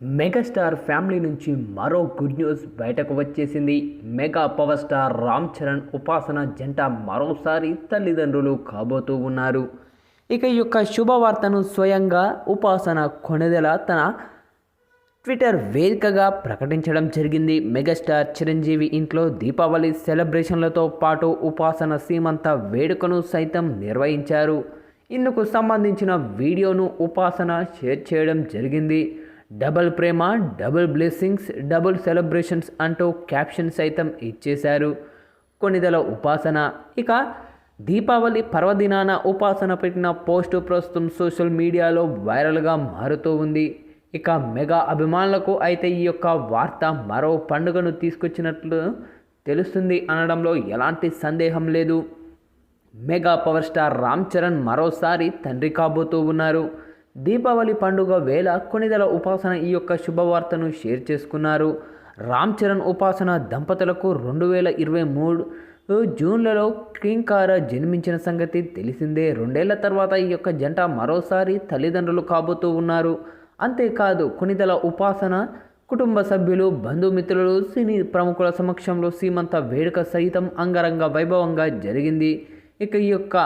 Megastar family నుంచి మరో good news బయటకు వచ్చేసింది. Mega power star Ram Charan Upasana జంట మరోసారి తల్లిదండ్రులు కాబోతూ ఉన్నారు. ఇక ఈ యొక్క శుభవార్తను స్వయంగా ఉపాసన కొనెదల తన ట్విట్టర్ వేదికగా ప్రకటించడం జరిగింది. మెగాస్టార్ చిరంజీవి ఇంట్లో దీపావళి సెలబ్రేషన్లతో పాటు ఉపాసన సీమంత వేడుకను సైతం నిర్వహించారు. ఇందుకు సంబంధించిన వీడియోను ఉపాసన షేర్ చేయడం జరిగింది. డబల్ ప్రేమ డబుల్ బ్లెస్సింగ్స్ డబుల్ సెలబ్రేషన్స్ అంటూ క్యాప్షన్ సైతం ఇచ్చేశారు. కొన్నిదల ఉపాసన. ఇక దీపావళి పర్వదినాన ఉపాసన పెట్టిన పోస్ట్ ప్రస్తుతం సోషల్ మీడియాలో వైరల్గా మారుతూ ఉంది. ఇక మెగా అభిమానులకు అయితే ఈ యొక్క వార్త మరో పండుగను తీసుకొచ్చినట్లు తెలుస్తుంది అనడంలో ఎలాంటి సందేహం లేదు. Mega power star Ram Charan మరోసారి తండ్రి కాబోతూ ఉన్నారు. దీపావళి పండుగ వేళ కొనిదల ఉపాసన ఈ యొక్క శుభవార్తను షేర్ చేసుకున్నారు. రామ్ చరణ్ ఉపాసన దంపతులకు రెండు వేల ఇరవై మూడు జూన్లలో క్రీంకార జన్మించిన సంగతి తెలిసిందే. రెండేళ్ళ తర్వాత ఈ యొక్క జంట మరోసారి తల్లిదండ్రులు కాబోతూ ఉన్నారు. అంతేకాదు కొనిదల ఉపాసన కుటుంబ సభ్యులు బంధుమిత్రులు సినీ ప్రముఖుల సమక్షంలో సీమంత వేడుక సైతం అంగరంగ వైభవంగా జరిగింది. ఇక ఈ యొక్క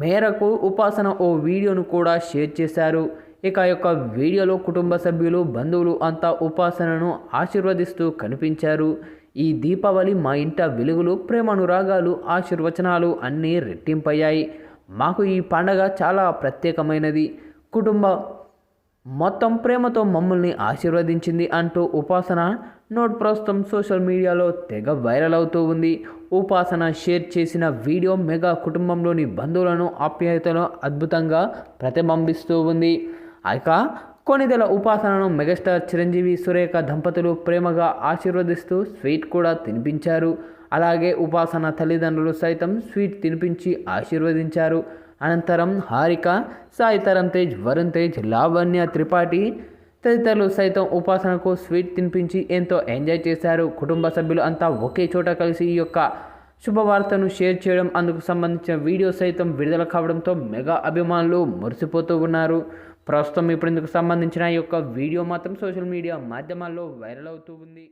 మేరకు ఉపాసన ఓ వీడియోను కూడా షేర్ చేశారు. ఇక యొక్క వీడియోలో కుటుంబ సభ్యులు బంధువులు అంతా ఉపాసనను ఆశీర్వదిస్తూ కనిపించారు. ఈ దీపావళి మా ఇంట వెలుగులు ప్రేమానురాగాలు ఆశీర్వచనాలు అన్నీ రెట్టింపయ్యాయి. మాకు ఈ పండగ చాలా ప్రత్యేకమైనది. కుటుంబ మొత్తం ప్రేమతో మమ్మల్ని ఆశీర్వదించింది అంటూ ఉపాసన నోట్ ప్రస్తుతం సోషల్ మీడియాలో తెగ వైరల్ అవుతూ ఉంది. ఉపాసన షేర్ చేసిన వీడియో మెగా కుటుంబంలోని బంధువులను ఆప్యాయతను అద్భుతంగా ప్రతిబింబిస్తూ ఉంది. ఇక కొనిదెల ఉపాసనను మెగాస్టార్ చిరంజీవి సురేఖ దంపతులు ప్రేమగా ఆశీర్వదిస్తూ స్వీట్ కూడా తినిపించారు. అలాగే ఉపాసన తల్లిదండ్రులు సైతం స్వీట్ తినిపించి ఆశీర్వదించారు. అనంతరం హారిక సాయి తరం తేజ్ వరుణ్ తేజ్ లావణ్య త్రిపాఠి తదితరులు సైతం ఉపాసనకు స్వీట్ తినిపించి ఎంతో ఎంజాయ్ చేశారు. కుటుంబ సభ్యులు అంతా ఒకే చోట కలిసి ఈ యొక్క శుభవార్తను షేర్ చేయడం అందుకు సంబంధించిన వీడియో సైతం విడుదల కావడంతో మెగా అభిమానులు మురిసిపోతూ ఉన్నారు. ప్రస్తుతం ఇప్పుడు ఇందుకు సంబంధించిన ఈ యొక్క వీడియో మాత్రం సోషల్ మీడియా మాధ్యమాల్లో వైరల్ అవుతూ ఉంది.